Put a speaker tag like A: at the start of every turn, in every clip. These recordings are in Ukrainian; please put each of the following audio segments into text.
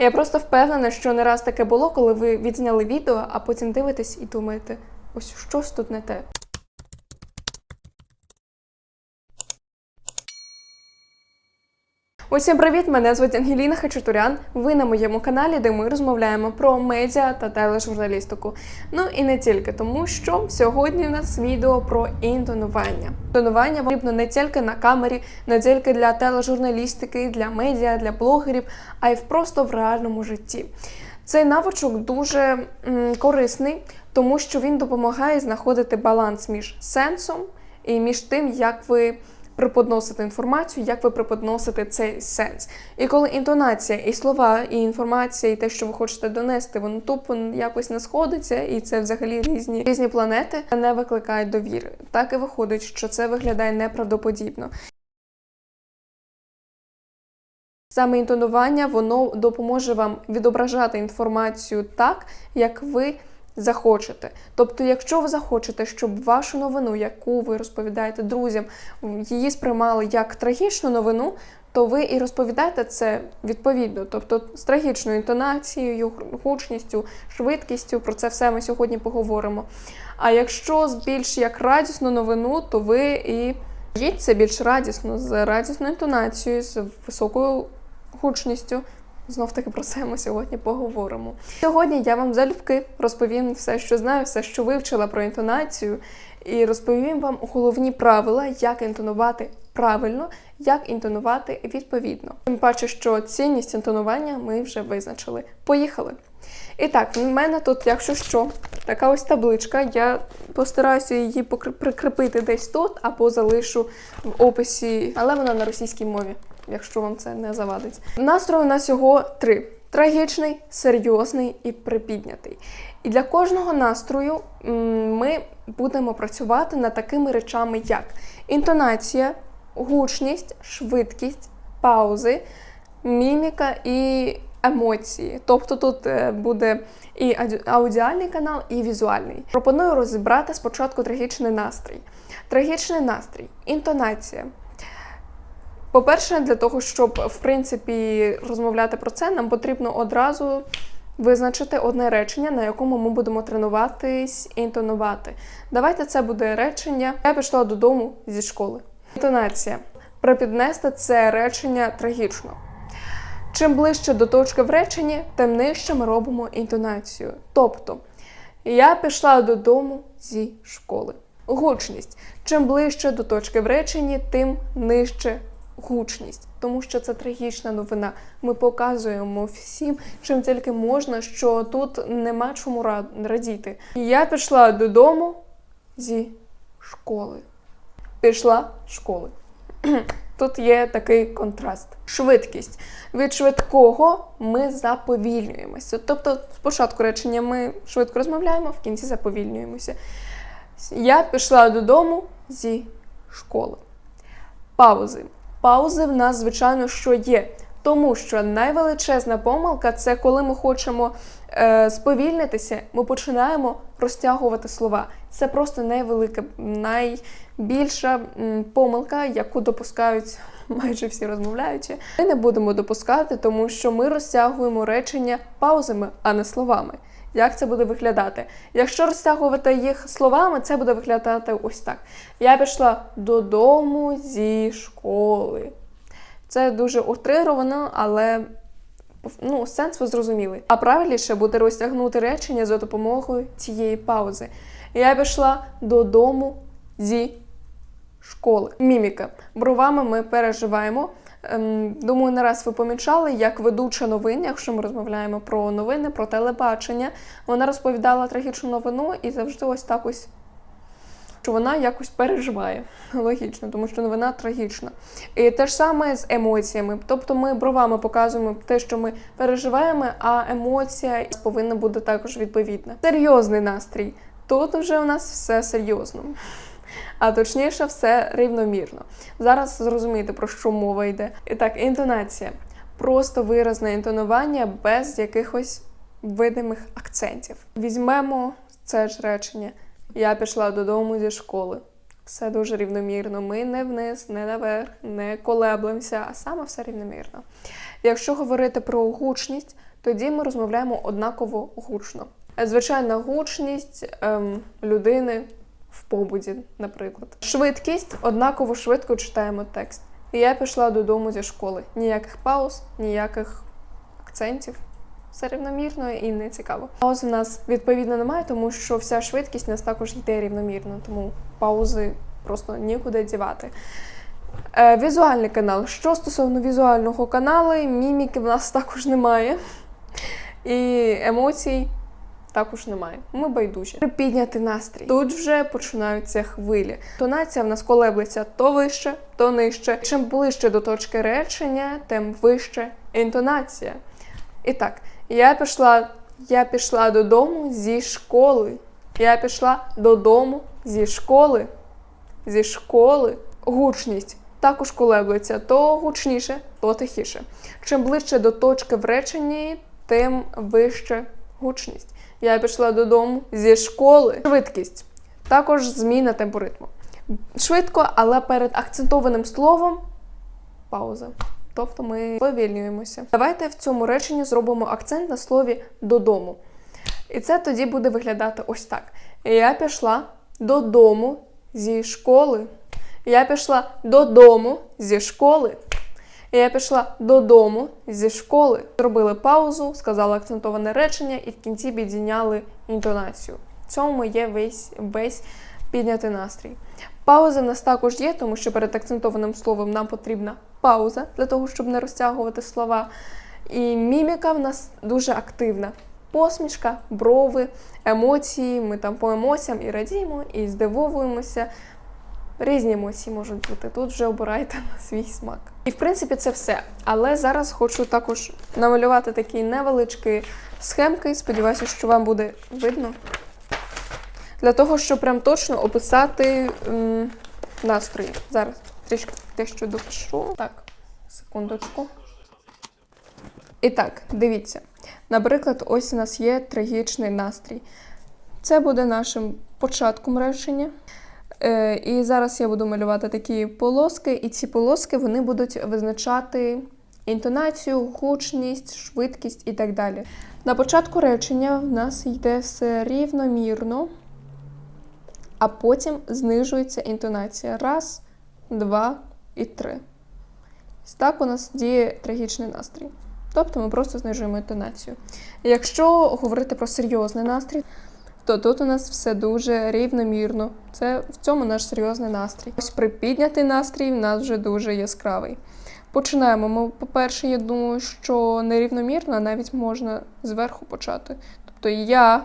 A: Я просто впевнена, що не раз таке було, коли ви відзняли відео, а потім дивитесь і думаєте, ось щось тут не те. Усім привіт! Мене звуть Ангеліна Хачатурян. Ви на моєму каналі, де ми розмовляємо про медіа та тележурналістику. Ну і не тільки тому, що сьогодні в нас відео про інтонування. Інтонування потрібно не тільки на камері, не тільки для тележурналістики, для медіа, для блогерів, а й просто в реальному житті. Цей навичок дуже м, корисний, тому що він допомагає знаходити баланс між сенсом і між тим, як ви преподносите інформацію, як ви преподносите цей сенс. І коли інтонація, і слова, і інформація, і те, що ви хочете донести, воно тупо якось не сходиться, і це взагалі різні різні планети не викликають довіри. Так і виходить, що це виглядає неправдоподібно. Саме інтонування воно допоможе вам відображати інформацію так, як ви захочете. Тобто, якщо ви захочете, щоб вашу новину, яку ви розповідаєте друзям, її сприймали як трагічну новину, то ви і розповідаєте це відповідно, тобто з трагічною інтонацією, гучністю, швидкістю. Про це все ми сьогодні поговоримо. А якщо з більш як радісну новину, то ви і кажіть це більш радісно, з радісною інтонацією, з високою гучністю. Знов таки про це ми сьогодні поговоримо. Сьогодні я вам залюбки розповім все, що знаю, все, що вивчила про інтонацію, і розповім вам головні правила, як інтонувати правильно, як інтонувати відповідно. Тим паче, що цінність інтонування ми вже визначили. Поїхали! І так, в мене тут, якщо що, така ось табличка. Я постараюся її прикріпити десь тут або залишу в описі, але вона на російській мові, якщо вам це не завадить. Настрой у нас його три: трагічний, серйозний і припіднятий. І для кожного настрою ми будемо працювати над такими речами, як інтонація, гучність, швидкість, паузи, міміка і емоції. Тобто тут е, буде і аудіальний канал, і візуальний. Пропоную розібрати спочатку трагічний настрій. Трагічний настрій, інтонація. По-перше, для того, щоб в принципі розмовляти про це, нам потрібно одразу визначити одне речення, на якому ми будемо тренуватись і інтонувати. Давайте це буде речення. Я пішла додому зі школи. Інтонація. Припіднести це речення трагічно. Чим ближче до точки в реченні, тим нижче ми робимо інтонацію. Тобто, я пішла додому зі школи. Гучність. Чим ближче до точки в реченні, тим нижче гучність, тому що це трагічна новина. Ми показуємо всім, чим тільки можна, що тут нема чому ра- радіти. Я пішла додому зі школи. Пішла школи. Тут є такий контраст. Швидкість. Від швидкого ми заповільнюємося. Тобто, спочатку речення ми швидко розмовляємо, в кінці заповільнюємося. Я пішла додому зі школи. Паузи. Паузи в нас, звичайно, що є. Тому що найвеличезна помилка це коли ми хочемо е, сповільнитися, ми починаємо розтягувати слова. Це просто найвелика, найбільша помилка, яку допускають майже всі розмовляючі. Ми не будемо допускати, тому що ми розтягуємо речення паузами, а не словами. Як це буде виглядати? Якщо розтягувати їх словами, це буде виглядати ось так. Я пішла додому зі школи. Це дуже утрировано, але ну, сенс ви зрозуміли. А правильніше буде розтягнути речення за допомогою цієї паузи. Я пішла додому зі школи. Міміка. Бровами ми переживаємо. Ем, Думаю, не раз ви помічали, як ведуча новин, якщо ми розмовляємо про новини, про телебачення, вона розповідала трагічну новину і завжди ось так ось. Що вона якось переживає. Логічно, тому що новина трагічна. І те ж саме з емоціями. Тобто ми бровами показуємо те, що ми переживаємо, а емоція повинна бути також відповідна. Серйозний настрій. Тут вже у нас все серйозно. А точніше, все рівномірно. Зараз зрозумієте, про що мова йде. І так, інтонація. Просто виразне інтонування без якихось видимих акцентів. Візьмемо це ж речення. Я пішла додому зі школи. все дуже рівномірно. Ми не вниз, не наверх, не колеблемося, а саме все рівномірно. Якщо говорити про гучність, тоді ми розмовляємо однаково гучно. Звичайна гучність ем, людини в побуді, наприклад. Швидкість однаково швидко читаємо текст. І я пішла додому зі школи. Ніяких пауз, ніяких акцентів. Все рівномірно і не цікаво. Пауз у нас відповідно немає, тому що вся швидкість у нас також йде рівномірно, тому паузи просто нікуди дівати. Е, візуальний канал. Що стосовно візуального каналу, міміки в нас також немає. І емоцій також немає. Ми байдужі. Підняти настрій. Тут вже починаються хвилі. Тонація в нас колеблеться то вище, то нижче. Чим ближче до точки речення, тим вище інтонація. І так, я пішла, я пішла додому зі школи. Я пішла додому зі школи. Зі школи. Гучність також колеблеться то гучніше, то тихіше. Чим ближче до точки в реченні, тим вище гучність. Я пішла додому зі школи. Швидкість. Також зміна темпу ритму. Швидко, але перед акцентованим словом пауза. Тобто ми повільнюємося. Давайте в цьому реченні зробимо акцент на слові додому. І це тоді буде виглядати ось так. Я пішла додому зі школи. Я пішла додому зі школи. Я пішла додому зі школи. Зробили паузу, сказали акцентоване речення і в кінці підійняли інтонацію. В цьому є весь, весь піднятий настрій. Пауза в нас також є, тому що перед акцентованим словом нам потрібна пауза для того, щоб не розтягувати слова. І міміка в нас дуже активна. Посмішка, брови, емоції. Ми там по емоціям і радіємо, і здивовуємося. Різні емоції можуть бути. Тут вже обирайте на свій смак. І в принципі це все. Але зараз хочу також намалювати такі невеличкі схемки. Сподіваюся, що вам буде видно. Для того, щоб прям точно описати м, настрої. Зараз трішки дещо допишу. Так, секундочку. І так, дивіться. Наприклад, ось у нас є трагічний настрій. Це буде нашим початком речення. Е, і зараз я буду малювати такі полоски, і ці полоски вони будуть визначати інтонацію, гучність, швидкість і так далі. На початку речення в нас йде все рівномірно, а потім знижується інтонація. Раз, два і три. Так у нас діє трагічний настрій. Тобто ми просто знижуємо інтонацію. Якщо говорити про серйозний настрій, то тут у нас все дуже рівномірно. Це в цьому наш серйозний настрій. Ось припіднятий настрій в нас вже дуже яскравий. Починаємо. Ми, по-перше, я думаю, що нерівномірно, а навіть можна зверху почати. Тобто я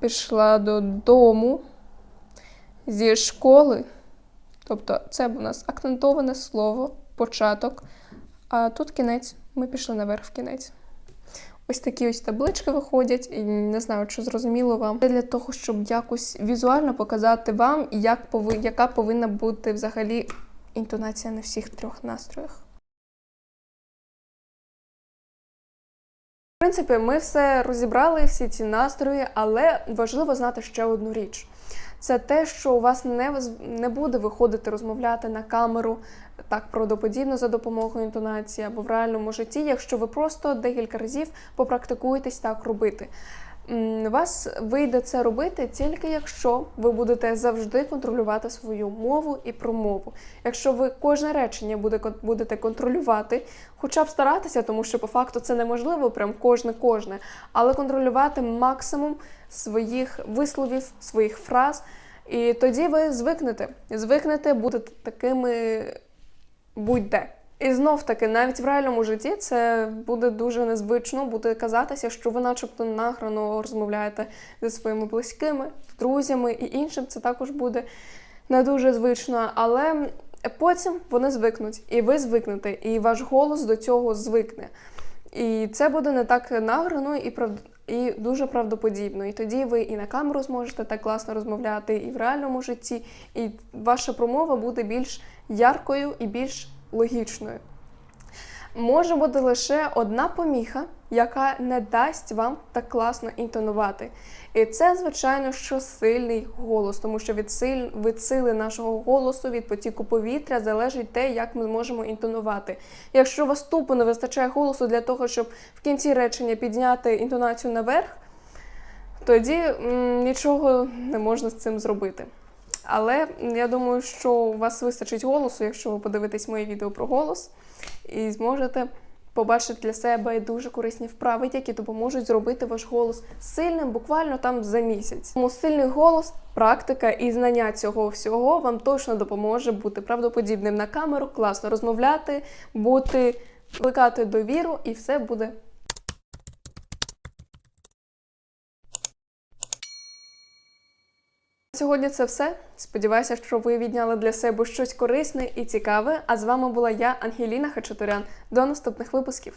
A: пішла додому зі школи. Тобто, це у нас акцентоване слово, початок. А тут кінець. Ми пішли наверх в кінець. Ось такі ось таблички виходять, і не знаю, чи зрозуміло вам. Це для того, щоб якось візуально показати вам, як пови... яка повинна бути взагалі інтонація на всіх трьох настроях. В принципі, ми все розібрали, всі ці настрої, але важливо знати ще одну річ. Це те, що у вас не, не буде виходити розмовляти на камеру так правдоподібно за допомогою інтонації або в реальному житті, якщо ви просто декілька разів попрактикуєтесь так робити. Вас вийде це робити тільки якщо ви будете завжди контролювати свою мову і промову. Якщо ви кожне речення буде, будете контролювати, хоча б старатися, тому що по факту це неможливо, прям кожне кожне, але контролювати максимум своїх висловів, своїх фраз, і тоді ви звикнете. Звикнете бути такими будь-де. І знов таки, навіть в реальному житті це буде дуже незвично, буде казатися, що ви, начебто, награно розмовляєте зі своїми близькими, друзями і іншим. Це також буде не дуже звично, але потім вони звикнуть, і ви звикнете, і ваш голос до цього звикне. І це буде не так награно і прав... і дуже правдоподібно. І тоді ви і на камеру зможете так класно розмовляти, і в реальному житті, і ваша промова буде більш яркою і більш логічною. може бути лише одна поміха, яка не дасть вам так класно інтонувати. І це, звичайно, що сильний голос, тому що від, силь... від сили нашого голосу, від потіку повітря залежить те, як ми зможемо інтонувати. Якщо вас тупо не вистачає голосу для того, щоб в кінці речення підняти інтонацію наверх, тоді м, нічого не можна з цим зробити. Але я думаю, що у вас вистачить голосу, якщо ви подивитесь моє відео про голос, і зможете побачити для себе дуже корисні вправи, які допоможуть зробити ваш голос сильним буквально там за місяць. Тому сильний голос, практика і знання цього всього вам точно допоможе бути правдоподібним на камеру, класно розмовляти, бути, викликати довіру, і все буде Сьогодні це все. Сподіваюся, що ви відняли для себе щось корисне і цікаве. А з вами була я, Ангеліна Хачатурян. До наступних випусків.